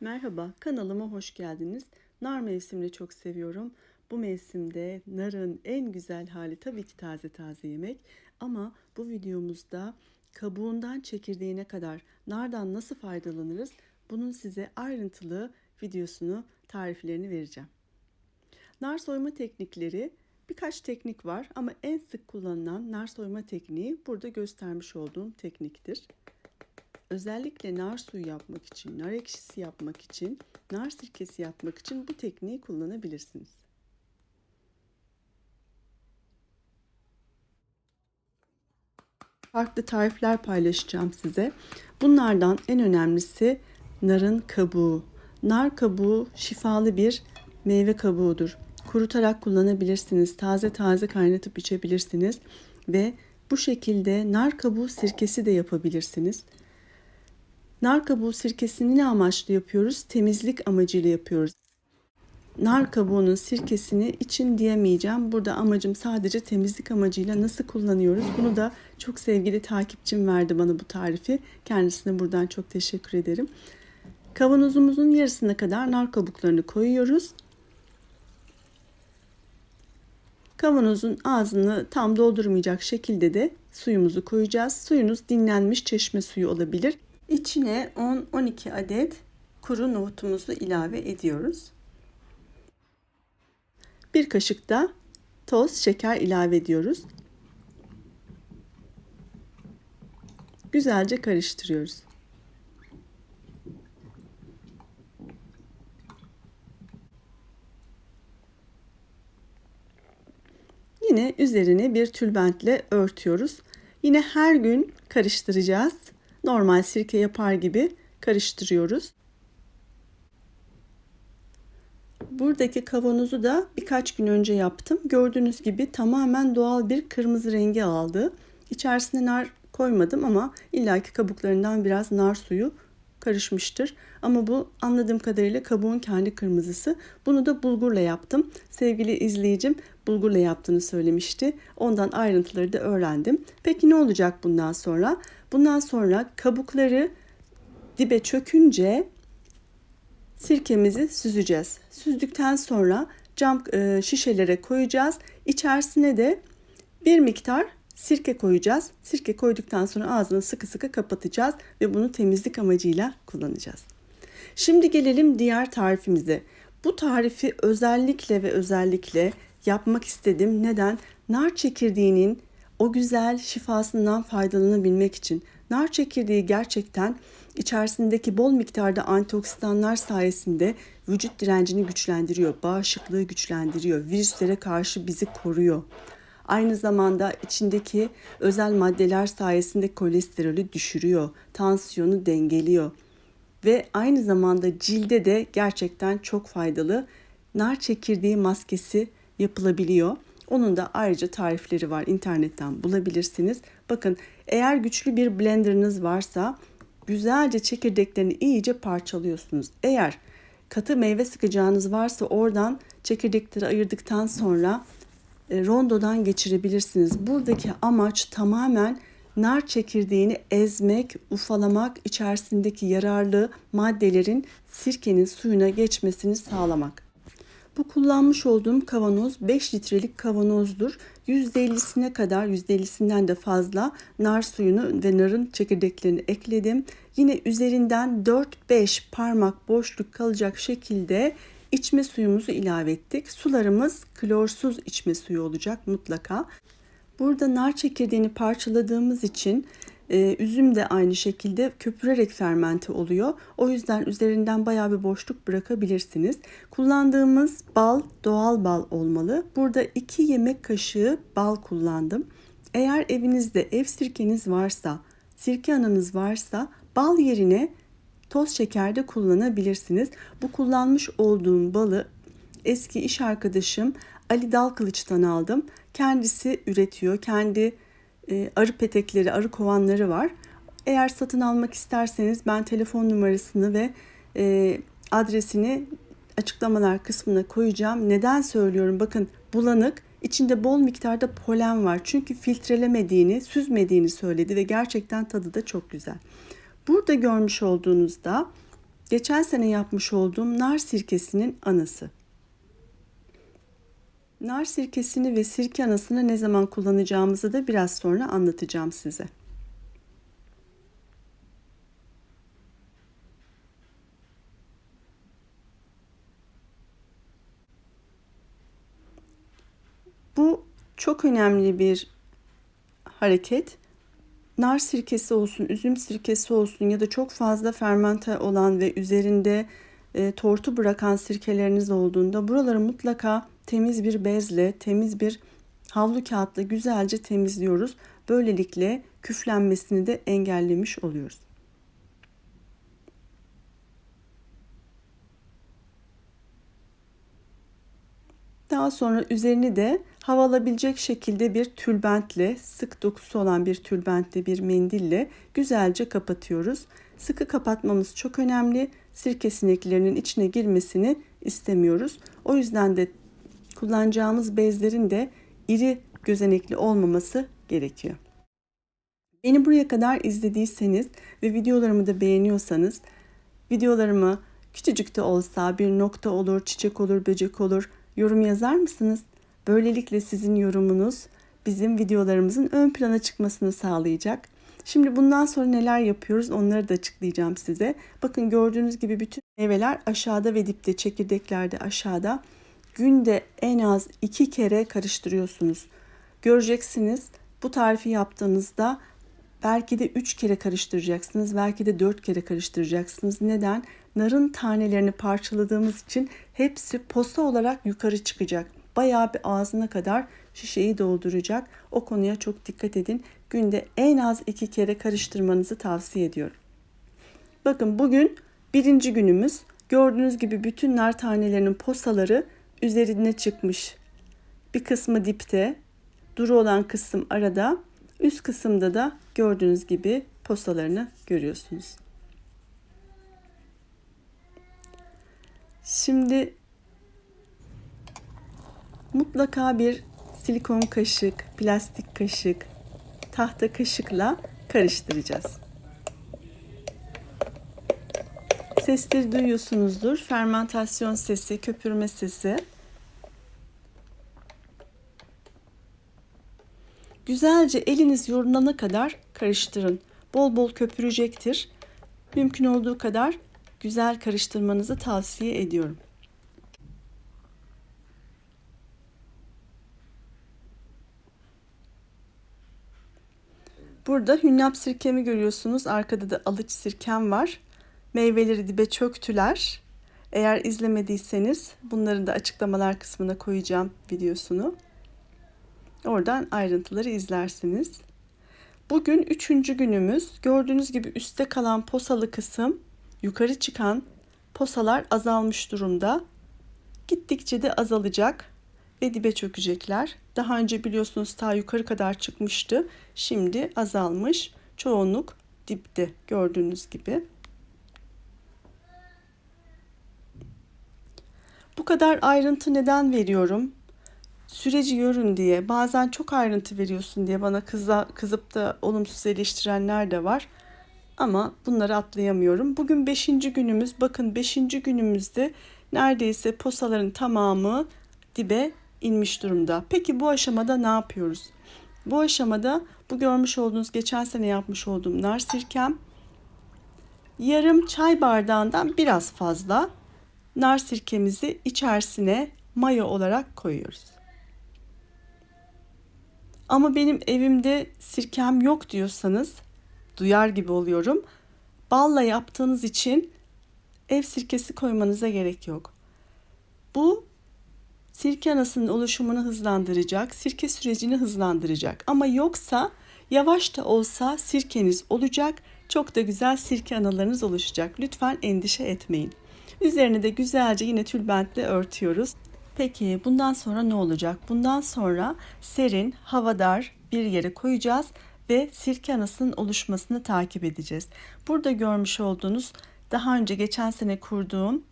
Merhaba, kanalıma hoş geldiniz. Nar mevsimini çok seviyorum. Bu mevsimde narın en güzel hali tabii ki taze taze yemek. Ama bu videomuzda kabuğundan çekirdeğine kadar nardan nasıl faydalanırız? Bunun size ayrıntılı videosunu, tariflerini vereceğim. Nar soyma teknikleri birkaç teknik var ama en sık kullanılan nar soyma tekniği burada göstermiş olduğum tekniktir. Özellikle nar suyu yapmak için, nar ekşisi yapmak için, nar sirkesi yapmak için bu tekniği kullanabilirsiniz. Farklı tarifler paylaşacağım size. Bunlardan en önemlisi narın kabuğu. Nar kabuğu şifalı bir meyve kabuğudur. Kurutarak kullanabilirsiniz. Taze taze kaynatıp içebilirsiniz ve bu şekilde nar kabuğu sirkesi de yapabilirsiniz. Nar kabuğu sirkesini ne amaçlı yapıyoruz? Temizlik amacıyla yapıyoruz. Nar kabuğunun sirkesini için diyemeyeceğim. Burada amacım sadece temizlik amacıyla nasıl kullanıyoruz? Bunu da çok sevgili takipçim verdi bana bu tarifi. Kendisine buradan çok teşekkür ederim. Kavanozumuzun yarısına kadar nar kabuklarını koyuyoruz. Kavanozun ağzını tam doldurmayacak şekilde de suyumuzu koyacağız. Suyunuz dinlenmiş çeşme suyu olabilir. İçine 10-12 adet kuru nohutumuzu ilave ediyoruz. Bir kaşık da toz şeker ilave ediyoruz. Güzelce karıştırıyoruz. Yine üzerine bir tülbentle örtüyoruz. Yine her gün karıştıracağız normal sirke yapar gibi karıştırıyoruz. Buradaki kavanozu da birkaç gün önce yaptım. Gördüğünüz gibi tamamen doğal bir kırmızı rengi aldı. İçerisine nar koymadım ama illaki kabuklarından biraz nar suyu karışmıştır. Ama bu anladığım kadarıyla kabuğun kendi kırmızısı. Bunu da bulgurla yaptım. Sevgili izleyicim bulgurla yaptığını söylemişti. Ondan ayrıntıları da öğrendim. Peki ne olacak bundan sonra? Bundan sonra kabukları dibe çökünce sirkemizi süzeceğiz. Süzdükten sonra cam e, şişelere koyacağız. İçerisine de bir miktar sirke koyacağız. Sirke koyduktan sonra ağzını sıkı sıkı kapatacağız ve bunu temizlik amacıyla kullanacağız. Şimdi gelelim diğer tarifimize. Bu tarifi özellikle ve özellikle yapmak istedim. Neden? Nar çekirdeğinin o güzel şifasından faydalanabilmek için. Nar çekirdeği gerçekten içerisindeki bol miktarda antioksidanlar sayesinde vücut direncini güçlendiriyor, bağışıklığı güçlendiriyor, virüslere karşı bizi koruyor. Aynı zamanda içindeki özel maddeler sayesinde kolesterolü düşürüyor, tansiyonu dengeliyor ve aynı zamanda cilde de gerçekten çok faydalı nar çekirdeği maskesi yapılabiliyor. Onun da ayrıca tarifleri var. internetten bulabilirsiniz. Bakın eğer güçlü bir blenderınız varsa güzelce çekirdeklerini iyice parçalıyorsunuz. Eğer katı meyve sıkacağınız varsa oradan çekirdekleri ayırdıktan sonra rondodan geçirebilirsiniz. Buradaki amaç tamamen nar çekirdeğini ezmek, ufalamak, içerisindeki yararlı maddelerin sirkenin suyuna geçmesini sağlamak. Bu kullanmış olduğum kavanoz 5 litrelik kavanozdur. %50'sine kadar %50'sinden de fazla nar suyunu ve narın çekirdeklerini ekledim. Yine üzerinden 4-5 parmak boşluk kalacak şekilde içme suyumuzu ilave ettik. Sularımız klorsuz içme suyu olacak mutlaka. Burada nar çekirdeğini parçaladığımız için ee, üzüm de aynı şekilde köpürerek fermente oluyor. O yüzden üzerinden bayağı bir boşluk bırakabilirsiniz. Kullandığımız bal doğal bal olmalı. Burada 2 yemek kaşığı bal kullandım. Eğer evinizde ev sirkeniz varsa, sirke ananız varsa bal yerine toz şeker de kullanabilirsiniz. Bu kullanmış olduğum balı eski iş arkadaşım Ali Dalkılıç'tan aldım. Kendisi üretiyor. Kendi e, arı petekleri, arı kovanları var. Eğer satın almak isterseniz ben telefon numarasını ve e, adresini açıklamalar kısmına koyacağım. Neden söylüyorum? Bakın bulanık, içinde bol miktarda polen var. Çünkü filtrelemediğini, süzmediğini söyledi ve gerçekten tadı da çok güzel. Burada görmüş olduğunuzda geçen sene yapmış olduğum nar sirkesinin anası. Nar sirkesini ve sirke anasını ne zaman kullanacağımızı da biraz sonra anlatacağım size. Bu çok önemli bir hareket. Nar sirkesi olsun, üzüm sirkesi olsun ya da çok fazla fermente olan ve üzerinde e, tortu bırakan sirkeleriniz olduğunda buraları mutlaka temiz bir bezle, temiz bir havlu kağıtla güzelce temizliyoruz. Böylelikle küflenmesini de engellemiş oluyoruz. Daha sonra üzerini de hava alabilecek şekilde bir tülbentle, sık dokusu olan bir tülbentle, bir mendille güzelce kapatıyoruz. Sıkı kapatmamız çok önemli. Sirke sineklerinin içine girmesini istemiyoruz. O yüzden de kullanacağımız bezlerin de iri gözenekli olmaması gerekiyor. Beni buraya kadar izlediyseniz ve videolarımı da beğeniyorsanız videolarımı küçücük de olsa bir nokta olur, çiçek olur, böcek olur yorum yazar mısınız? Böylelikle sizin yorumunuz bizim videolarımızın ön plana çıkmasını sağlayacak. Şimdi bundan sonra neler yapıyoruz onları da açıklayacağım size. Bakın gördüğünüz gibi bütün meyveler aşağıda ve dipte, çekirdeklerde aşağıda. Günde en az iki kere karıştırıyorsunuz. Göreceksiniz bu tarifi yaptığınızda belki de üç kere karıştıracaksınız, belki de dört kere karıştıracaksınız. Neden? Narın tanelerini parçaladığımız için hepsi posa olarak yukarı çıkacak. Bayağı bir ağzına kadar şişeyi dolduracak. O konuya çok dikkat edin. Günde en az iki kere karıştırmanızı tavsiye ediyorum. Bakın bugün birinci günümüz. Gördüğünüz gibi bütün nar tanelerinin posaları üzerine çıkmış. Bir kısmı dipte, duru olan kısım arada, üst kısımda da gördüğünüz gibi posalarını görüyorsunuz. Şimdi mutlaka bir silikon kaşık, plastik kaşık, tahta kaşıkla karıştıracağız. Sesleri duyuyorsunuzdur. Fermentasyon sesi, köpürme sesi. Güzelce eliniz yorulana kadar karıştırın. Bol bol köpürecektir. Mümkün olduğu kadar güzel karıştırmanızı tavsiye ediyorum. Burada hünnap sirkemi görüyorsunuz. Arkada da alıç sirkem var. Meyveleri dibe çöktüler. Eğer izlemediyseniz bunların da açıklamalar kısmına koyacağım videosunu. Oradan ayrıntıları izlersiniz. Bugün üçüncü günümüz. Gördüğünüz gibi üstte kalan posalı kısım, yukarı çıkan posalar azalmış durumda. Gittikçe de azalacak ve dibe çökecekler. Daha önce biliyorsunuz ta yukarı kadar çıkmıştı. Şimdi azalmış. Çoğunluk dipte gördüğünüz gibi. Bu kadar ayrıntı neden veriyorum? Süreci görün diye, bazen çok ayrıntı veriyorsun diye bana kıza, kızıp da olumsuz eleştirenler de var. Ama bunları atlayamıyorum. Bugün beşinci günümüz. Bakın beşinci günümüzde neredeyse posaların tamamı dibe inmiş durumda. Peki bu aşamada ne yapıyoruz? Bu aşamada bu görmüş olduğunuz geçen sene yapmış olduğum nar sirkem yarım çay bardağından biraz fazla nar sirkemizi içerisine mayo olarak koyuyoruz. Ama benim evimde sirkem yok diyorsanız duyar gibi oluyorum. Balla yaptığınız için ev sirkesi koymanıza gerek yok. Bu sirke anasının oluşumunu hızlandıracak, sirke sürecini hızlandıracak. Ama yoksa yavaş da olsa sirkeniz olacak, çok da güzel sirke analarınız oluşacak. Lütfen endişe etmeyin. Üzerine de güzelce yine tülbentle örtüyoruz. Peki bundan sonra ne olacak? Bundan sonra serin, havadar bir yere koyacağız ve sirke anasının oluşmasını takip edeceğiz. Burada görmüş olduğunuz daha önce geçen sene kurduğum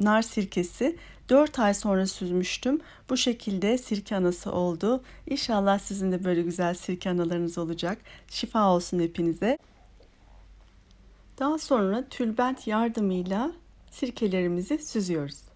nar sirkesi 4 ay sonra süzmüştüm. Bu şekilde sirke anası oldu. İnşallah sizin de böyle güzel sirke analarınız olacak. Şifa olsun hepinize. Daha sonra tülbent yardımıyla sirkelerimizi süzüyoruz.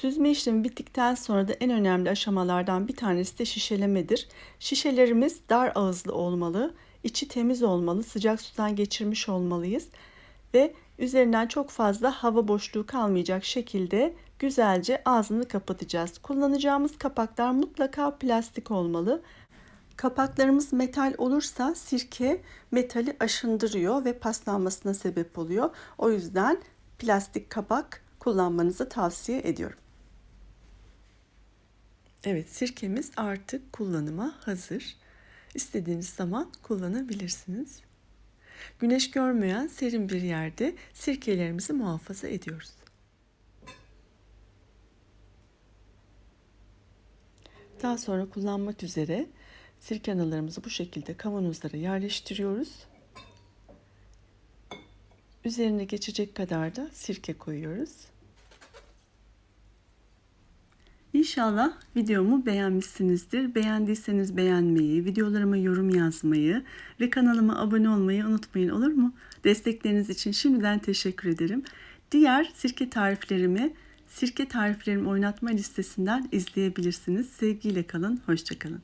Süzme işlemi bittikten sonra da en önemli aşamalardan bir tanesi de şişelemedir. Şişelerimiz dar ağızlı olmalı, içi temiz olmalı, sıcak sudan geçirmiş olmalıyız ve üzerinden çok fazla hava boşluğu kalmayacak şekilde güzelce ağzını kapatacağız. Kullanacağımız kapaklar mutlaka plastik olmalı. Kapaklarımız metal olursa sirke metali aşındırıyor ve paslanmasına sebep oluyor. O yüzden plastik kapak kullanmanızı tavsiye ediyorum. Evet, sirkemiz artık kullanıma hazır. İstediğiniz zaman kullanabilirsiniz. Güneş görmeyen serin bir yerde sirkelerimizi muhafaza ediyoruz. Daha sonra kullanmak üzere sirke analarımızı bu şekilde kavanozlara yerleştiriyoruz. Üzerine geçecek kadar da sirke koyuyoruz. İnşallah videomu beğenmişsinizdir. Beğendiyseniz beğenmeyi, videolarıma yorum yazmayı ve kanalıma abone olmayı unutmayın olur mu? Destekleriniz için şimdiden teşekkür ederim. Diğer sirke tariflerimi Sirke tariflerim oynatma listesinden izleyebilirsiniz. Sevgiyle kalın, hoşçakalın.